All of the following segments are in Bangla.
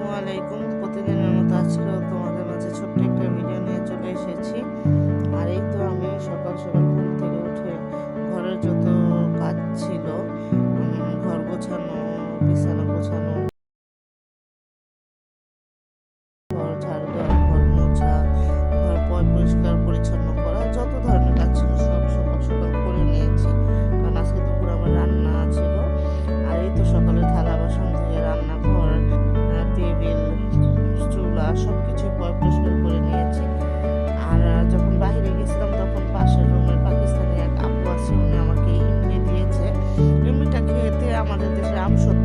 আসসালামু প্রতিদিনের মতো আজকেও তোমাদের মাঝে ছোট্ট একটা ভিডিও নিয়ে চলে এসেছি। আর এই তো আমি সকাল সকাল option.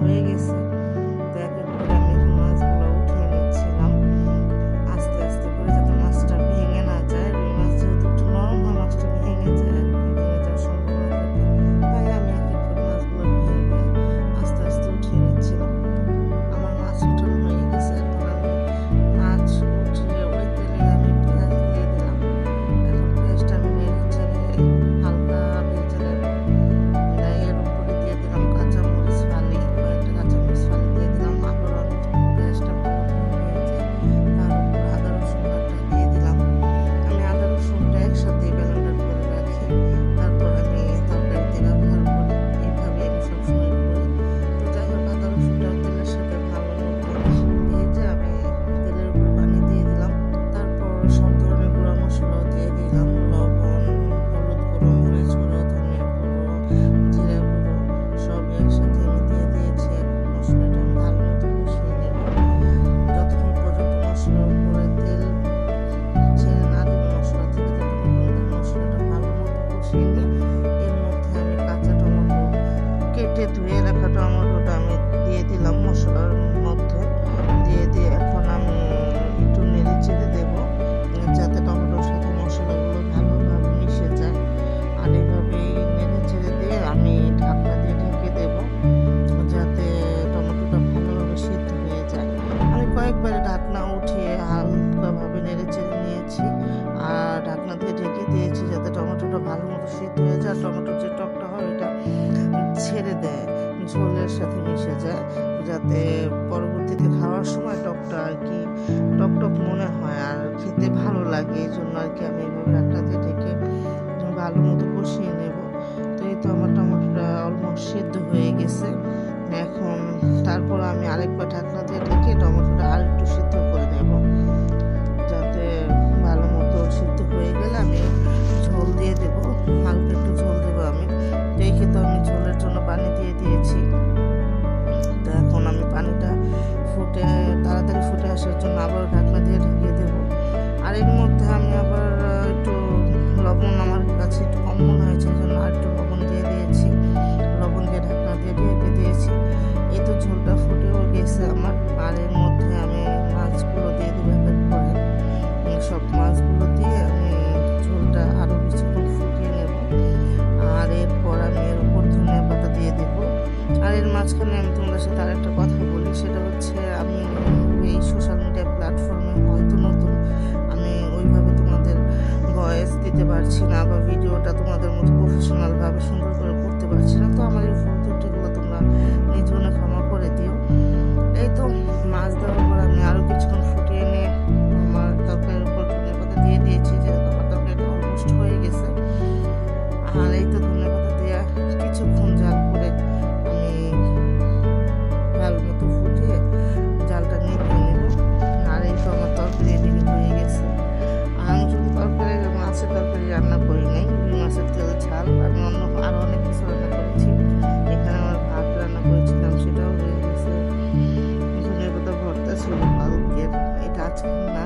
Legacy. হালকাটা আমার আমি দিয়ে দিলাম মশলার লাগে, এই জন্য আর কি আমি এভাবে দিয়ে ঢেকে ভালো মতো কষিয়ে নেব। তো এই তো আমার টমাটোটা অলমোস্ট সেদ্ধ হয়ে গেছে। এখন তারপর আমি আরেকবার ঢাকনা দিয়ে ঢেকে টমেটোটা আর একটু সিদ্ধ করে নেব। যাতে ভালো মতো সিদ্ধ হয়ে গেলে আমি ঝোল দিয়ে দেব। হালকা একটু ঝোল দেবো আমি। তো আমি ঝোলের জন্য পানি দিয়ে দিয়েছি। তো এখন আমি পানিটা ফুটে, তাড়াতাড়ি ফুটে আসার জন্য আবার ঢাকনা দিয়ে ঢেকে আর এর মধ্যে আমি আবার একটু লবণ আমার কাছে একটু কম মনে হয়েছে জন্য আর একটু লবণ দিয়ে দিয়েছি। লবণ দিয়ে ঢাকনা দিয়ে ঢেকে দিয়েছি। এই তো ঝোলটা ফুটেও গেছে আমার। আর এর মধ্যে আমি মাছগুলো দিয়ে দেবো এক করে। সব মাছগুলো দিয়ে আমি ঝোলটা আরও কিছুক্ষণ ফুটিয়ে নেব। আর এরপর আমি এর উপর ধনিয়া পাতা দিয়ে দেবো। আর এর মাঝখানে আমি তোমাদের সাথে আরেকটা কথা বলি, সেটা হচ্ছে পারছি না বা ভিডিওটা তোমাদের মতো প্রফেশনালভাবে সুন্দর করে করতে পারছি না, তো আমার এই ভুল তোমরা তোমরা নিজে ক্ষমা করে দিও। এই তো, মাছ ধরার Atemnot